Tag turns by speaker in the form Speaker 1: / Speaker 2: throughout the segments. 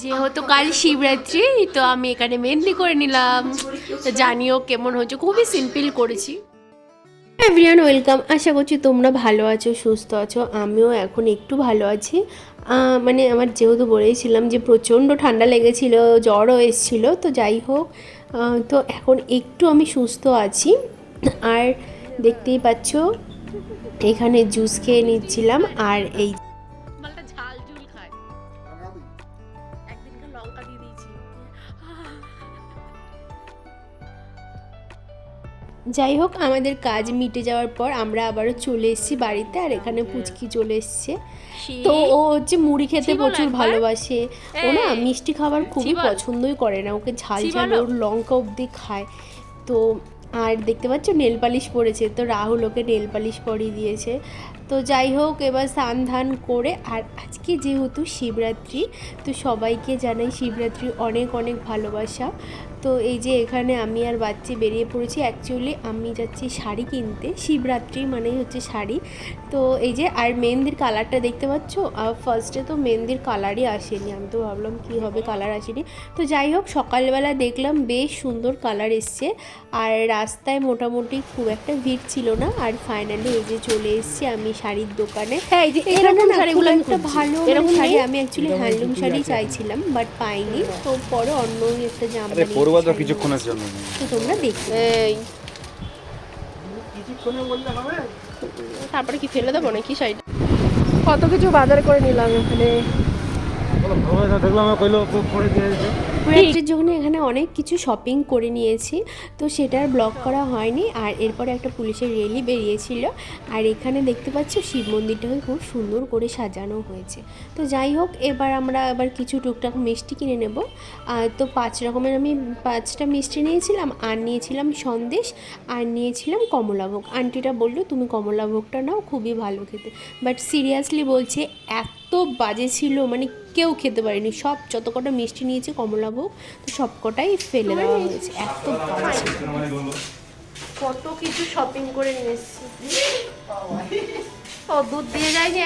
Speaker 1: যেহেতু কাল শিবরাত্রি তো আমি এখানে মেহেন্দি করে নিলাম। তো জানিও কেমন হচ্ছে খুবই সিম্পল করেছি। এভরিওয়ান ওয়েলকাম আশা করছি তোমরা ভালো আছো সুস্থ আছো। আমিও এখন একটু ভালো আছি। মানে আমার যেহেতু বলেইছিলাম যে প্রচণ্ড ঠান্ডা লেগেছিল জ্বরও এসেছিল তো যাই হোক তো এখন একটু আমি সুস্থ আছি। আর দেখতেই পাচ্ছ এখানে জুস খেয়ে নিচ্ছিলাম আর এই যাই হোক আমাদের কাজ মিটে যাওয়ার পর আমরা আবারও চলে এসেছি বাড়িতে আর এখানে পুচকি চলে এসছে। তো ও হচ্ছে মুড়ি খেতে প্রচুর ভালোবাসে। ও না মিষ্টি খাবার খুবই পছন্দই করে না ওকে ঝাল ঝাল ওর লঙ্কা অবধি খায়। তো আর দেখতে পাচ্ছ নেল পালিশ পরেছে তো রাহুল ওকে নেল পালিশ পরিয়ে দিয়েছে। তো যাই হোক এবার স্নান ধান করে আর আজকে যেহেতু শিবরাত্রি তো সবাইকে জানাই শিবরাত্রি অনেক অনেক ভালোবাসা। তো এই যে এখানে আমি আর বাচ্চি বেরিয়ে পড়েছি অ্যাকচুয়ালি আমি যাচ্ছি শাড়ি কিনতে শিবরাত্রি মানেই হচ্ছে শাড়ি। তো এই যে আর মেহেন্দির কালারটা দেখতে পাচ্ছ? আর ফার্স্টে তো মেহেন্দির কালারই আসেনি আমি তো ভাবলাম কী হবে কালার আসেনি। তো যাই হোক সকালবেলা দেখলাম বেশ সুন্দর কালার এসছে আর রাস্তায় মোটামুটি খুব একটা ভিড় ছিল না। আর ফাইনালি এই যে চলে এসেছি আমি শাড়ির দোকানে।
Speaker 2: হ্যাঁ এই যে
Speaker 1: এরকম শাড়িগুলো একটা ভালো
Speaker 2: এরকম
Speaker 1: এরকম শাড়ি আমি অ্যাকচুয়ালি হ্যান্ডলুম শাড়ি চাইছিলাম বাট পাইনি। তো পরে অন্য একটা জামা শাড়ি
Speaker 3: কিছুক্ষণের। জন্য।
Speaker 1: তোমরা দেখবে।
Speaker 2: এই। তারপরে কি ফেলে দেবো নাকি সাইড কত কিছু বাজার করে নিলাম এখানে।
Speaker 3: দেখলাম কইলো পরে দিয়েছে
Speaker 1: শিবরাত্রির জন্য এখানে অনেক কিছু শপিং করে নিয়েছি, তো সেটার ব্লগ করা হয়নি। আর এরপরে একটা পুলিশের রেলি বেরিয়েছিল। আর এখানে দেখতে পাচ্ছ শিব মন্দিরটাকে খুব সুন্দর করে সাজানো হয়েছে। তো যাই হোক, এবার আমরা আবার কিছু টুকটাক মিষ্টি কিনে নেব। তো পাঁচ রকমের আমি পাঁচটা মিষ্টি নিয়েছিলাম। আর নিয়েছিলাম সন্দেশ, আর নিয়েছিলাম কমলাভোগ। আন্টিটা বলল, তুমি কমলাভোগটা নাও, খুবই ভালো খেতে। বাট সিরিয়াসলি বলছে, এত বাজে ছিল মানে কেউ খেতে পারেনি। সব যত কটা মিষ্টি নিয়েছে, কমলাভোগ তো সব কটাই ফেলে দেওয়া হয়েছে। এত বাজে ছিল। কত কিছু শপিং করে নিয়ে এসেছি। দিয়ে যায়নি।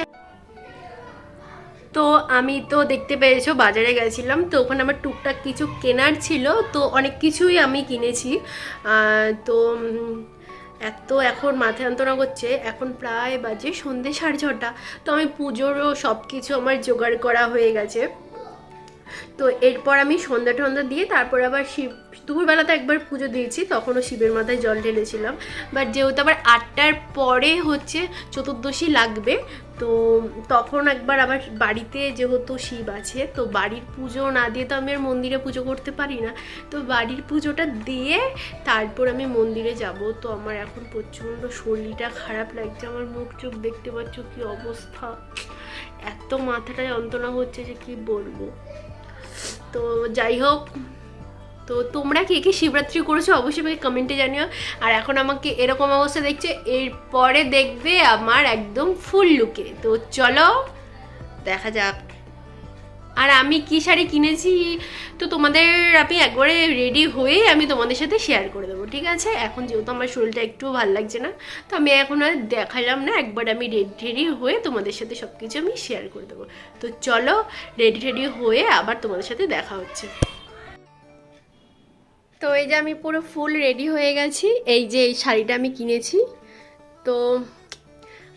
Speaker 1: তো আমি তো দেখতে পেয়েছ বাজারে গেছিলাম। তো ওখানে আমার টুকটাক কিছু কেনার ছিল। তো অনেক কিছুই আমি কিনেছি। তো এত এখন মাথা যন্ত্রণা করছে। এখন প্রায় বাজে সন্ধে সাড়ে ছটা। তো আমি পুজোরও সব কিছু আমার জোগাড় করা হয়ে গেছে। তো এরপর আমি সন্ধ্যা টন্ধা দিয়ে তারপর আবার শিব দুপুরবেলাতে একবার পুজো দিয়েছি, তখনও শিবের মাথায় জল ঢেলেছিলাম। বাট যেহেতু আবার আটটার পরে হচ্ছে চতুর্দশী লাগবে, তো তখন একবার আবার বাড়িতে যেহেতু শিব আছে, তো বাড়ির পুজো না দিয়ে তো আমি আর মন্দিরে পুজো করতে পারি না। তো বাড়ির পুজোটা দিয়ে তারপর আমি মন্দিরে যাব। তো আমার এখন প্রচণ্ড শরীরটা খারাপ লাগছে, আমার মুখ চোখ দেখতে পাচ্ছ কি অবস্থা। এত মাথাটা যন্ত্রণা হচ্ছে যে কি বলব। তো যাই হোক, তো তোমরা কে কে শিবরাত্রি করেছ অবশ্যই আমাকে কমেন্টে জানিও। আর এখন আমাকে এরকম অবস্থা দেখছে, এরপরে দেখবে আমার একদম ফুল লুকে তো চলো, দেখা যাক। আর আমি কি শাড়ি কিনেছি, তো তোমাদের আমি একবারে রেডি হয়ে আমি তোমাদের সাথে শেয়ার করে দেবো, ঠিক আছে? এখন যেহেতু আমার শরীরটা একটু ভালো লাগছে না, তো আমি এখন আর দেখালাম না, একবার আমি রেডি রেডি হয়ে তোমাদের সাথে সব কিছু আমি শেয়ার করে দেবো। তো চলো রেডি রেডি হয়ে আবার তোমাদের সাথে দেখা হচ্ছে। তো এই যে আমি পুরো ফুল রেডি হয়ে গেছি, এই যে এই শাড়িটা আমি কিনেছি, তো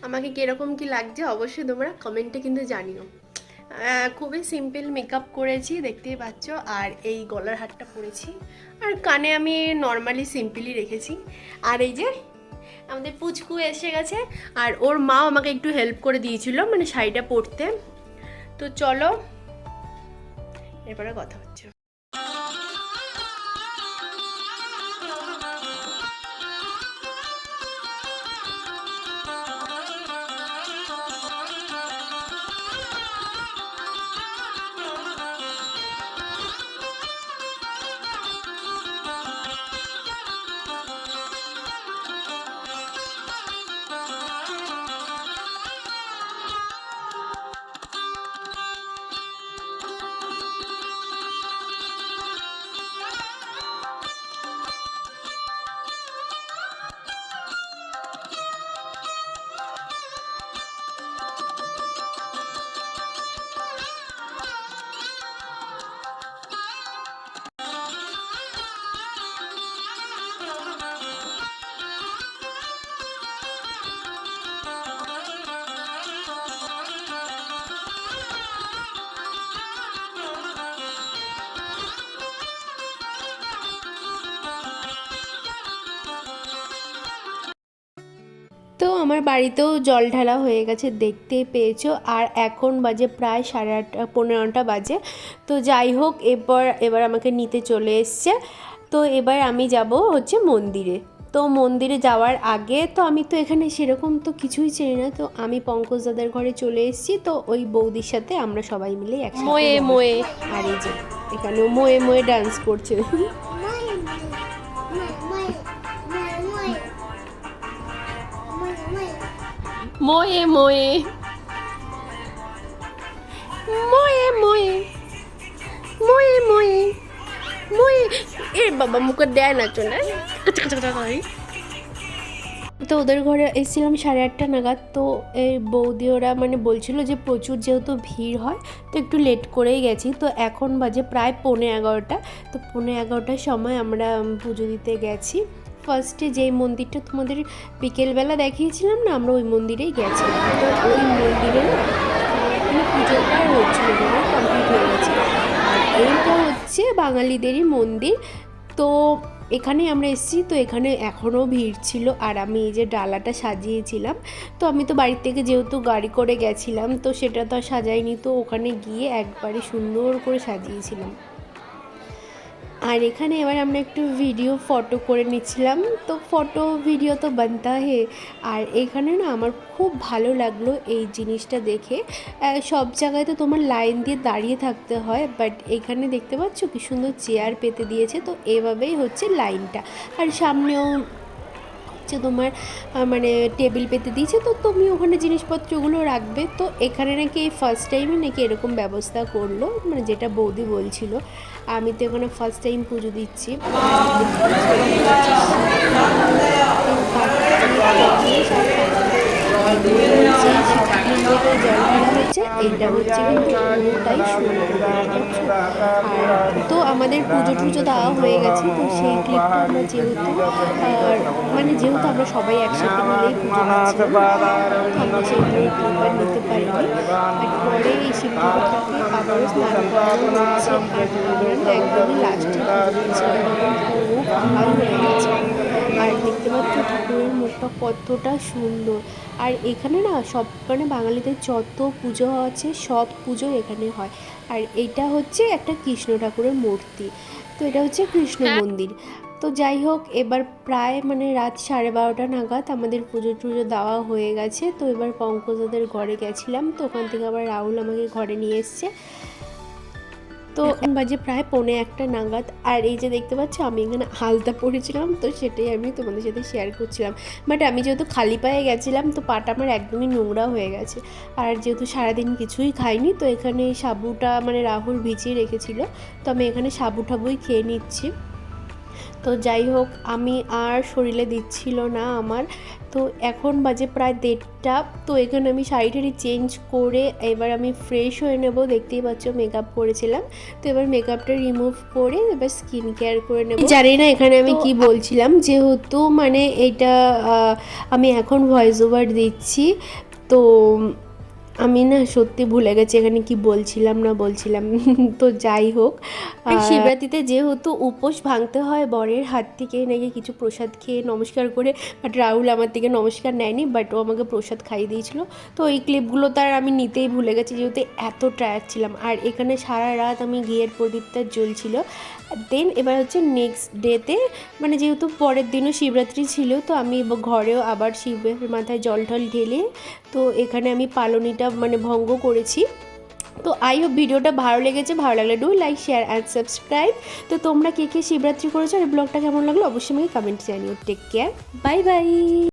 Speaker 1: আমাকে কীরকম কি লাগছে অবশ্যই তোমরা কমেন্টে কিন্তু জানিও। খুবই সিম্পল মেকআপ করেছি, দেখতেই পাচ্ছ। আর এই গলার হারটা পরেছি। আর কানে আমি নর্মালি সিম্পলি রেখেছি। আর এই যে, আমাদের পুচকু এসে গেছে। আর ওর মা আমাকে একটু হেল্প করে দিয়েছিল মানে শাড়িটা পরতে। তো চলো, এরপরে কথা হচ্ছে। আমার বাড়িতেও জল ঢালা হয়ে গেছে দেখতে পেয়েছ। আর এখন বাজে প্রায় সাড়ে আটটা পনেরোটা বাজে। তো যাই হোক এবার এবার আমাকে নিতে চলে এসছে। তো এবার আমি যাব হচ্ছে মন্দিরে। তো মন্দিরে যাওয়ার আগে তো আমি তো এখানে সেরকম তো কিছুই চিনি না। তো আমি পঙ্কজ দাদার ঘরে চলে এসেছি। তো ওই বৌদির সাথে আমরা সবাই মিলে একসাথে
Speaker 2: মোয়ে। মোয়ে।
Speaker 1: আর এই যে এখানেও মোয়ে মোয়ে ডান্স করছে।
Speaker 2: মোয়ে মোয়ে
Speaker 1: মোয়ে মোয়ে মোয়ে মোয়ে মোয়ে এর বাবা, মুখে দেয় না চলে। তো ওদের ঘরে এসেছিলাম সাড়ে আটটা নাগাদ, তো এই বৌদি ওরা মানে বলছিল যে প্রচুর যেহেতু ভিড় হয়, তো একটু লেট করেই গেছি। তো এখন বাজে প্রায় পৌনে এগারোটা। তো পৌনে এগারোটার সময় আমরা পুজো দিতে গেছি। ফার্স্টে যেই মন্দিরটা তোমাদের বিকেলবেলা দেখিয়েছিলাম না, আমরা ওই মন্দিরেই গেছিলাম। তো ওই মন্দিরে না ওখানে পুজোটা হচ্ছিল কমপ্লিট হয়ে গেছে। আর এইটা হচ্ছে বাঙালিদেরই মন্দির। তো এখানে আমরা এসেছি, তো এখানে এখনও ভিড় ছিল। আর আমি এই যে ডালাটা সাজিয়েছিলাম, তো আমি তো বাড়ি থেকে যেহেতু গাড়ি করে গেছিলাম, তো সেটা তো আর সাজাইনি। তো ওখানে গিয়ে একবারে সুন্দর করে সাজিয়েছিলাম। আর এখানে এবার আমরা একটু ভিডিও ফটো করে নিচ্ছিলাম। তো ফটো ভিডিও তো বানতা হে। আর এখানে না আমার খুব ভালো লাগল এই জিনিসটা দেখে। সব জায়গায় তো তোমার লাইন দিয়ে দাঁড়িয়ে থাকতে হয় বাট এখানে দেখতে পাচ্ছ কি সুন্দর চেয়ার পেতে দিয়েছে, তো এভাবেই হচ্ছে লাইনটা আর সামনেও হচ্ছে তোমার মানে টেবিল পেতে দিয়েছে, তো তুমি ওখানে জিনিসপত্রগুলো রাখবে। তো এখানে নাকি এই ফার্স্ট টাইমে নাকি এরকম ব্যবস্থা করল মানে যেটা বৌদি বলছিল, আমি তো এখানে ফার্স্ট টাইম পুজো দিচ্ছি। হচ্ছে, এইটা হচ্ছে কিন্তু পুরোটাই তো আমাদের পুজো টুজো দেওয়া হয়ে গেছে, তো সেই ক্লিপটা আমরা যেহেতু, আর মানে যেহেতু আমরা সবাই একসাথে মিলেই পুজো আমরা সেই ক্লিপ নিতে পারিনি। আর পরে এই শিব স্নান করানো হচ্ছে, আর একদমই লাস্টে খুব ভালো দেখতে পাচ্ছ ঠাকুরের মুখটা কতটা সুন্দর। আর এখানে না সব মানে বাঙালিদের যত পুজো আছে সব পুজো এখানে হয়। আর এটা হচ্ছে একটা কৃষ্ণ ঠাকুরের মূর্তি। তো এটা হচ্ছে কৃষ্ণ মন্দির। তো যাই হোক এবার প্রায় মানে রাত সাড়ে বারোটা নাগাদ আমাদের পুজো টুজো দেওয়া হয়ে গেছে। তো এবার পঙ্কজাদের ঘরে গেছিলাম। তো ওখান থেকে আবার রাহুল আমাকে ঘরে নিয়ে এসছে। তো এখন বাজে প্রায় পৌনে একটা নাগাদ আর এই যে দেখতে পাচ্ছ আমি এখানে হালতা পড়েছিলাম তো সেটাই আমি তোমাদের সাথে শেয়ার করছিলাম। বাট আমি যেহেতু খালি পায়ে গেছিলাম তো পাটা আমার একদমই নোংরা হয়ে গেছে। আর যেহেতু সারাদিন কিছুই খাইনি তো এখানে সাবুটা মানে রাহুল ভিজিয়ে রেখেছিল তো আমি এখানে সাবু ঠাবুই খেয়ে নিচ্ছি। তো যাই হোক আমি আর শরীরে দিচ্ছিল না আমার। তো এখন বাজে প্রায় দেড়টা। তো এখানে আমি শাড়ি টাড়ি চেঞ্জ করে এবার আমি ফ্রেশ হয়ে নেব। দেখতেই পাচ্ছ মেকআপ করেছিলাম। তো এবার মেকআপটা রিমুভ করে এবার স্কিন কেয়ার করে নেব। জানি না এখানে আমি কি বলছিলাম। যেহেতু মানে এটা আমি এখন ভয়েস ওভার দিচ্ছি। তো আমি না সত্যি ভুলে গেছি এখানে কি বলছিলাম না বলছিলাম। তো যাই হোক শিবরাত্রিতে যেহেতু উপোস ভাঙতে হয় বরের হাত থেকে নাকি কিছু প্রসাদ খেয়ে নমস্কার করে বাট রাহুল আমার থেকে নমস্কার নেয়নি বাট ও আমাকে প্রসাদ খাইয়ে দিয়েছিল। তো এই ক্লিপগুলো তার আমি নিতেই ভুলে গেছি যেহেতু এত টায়ার্ড ছিলাম। আর এখানে সারা রাত আমি ঘিয়ের প্রদীপটা জ্বলছিল। দেন এবার হচ্ছে নেক্সট ডেতে মানে যেহেতু পরের দিনও শিবরাত্রি ছিল, তো আমি ঘরেও আবার শিবের মাথায় জল টল ঢেলে, তো এখানে আমি পালনিটা মানে ভঙ্গ করেছি। তো আই হোপ ভিডিওটা ভালো লেগেছে, ভালো লাগলে do like share and subscribe তো তোমরা কে কে শিবরাত্রি করেছ আর ব্লগটা কেমন লাগল অবশ্যই আমাকে কমেন্ট জানিও। Take care bye bye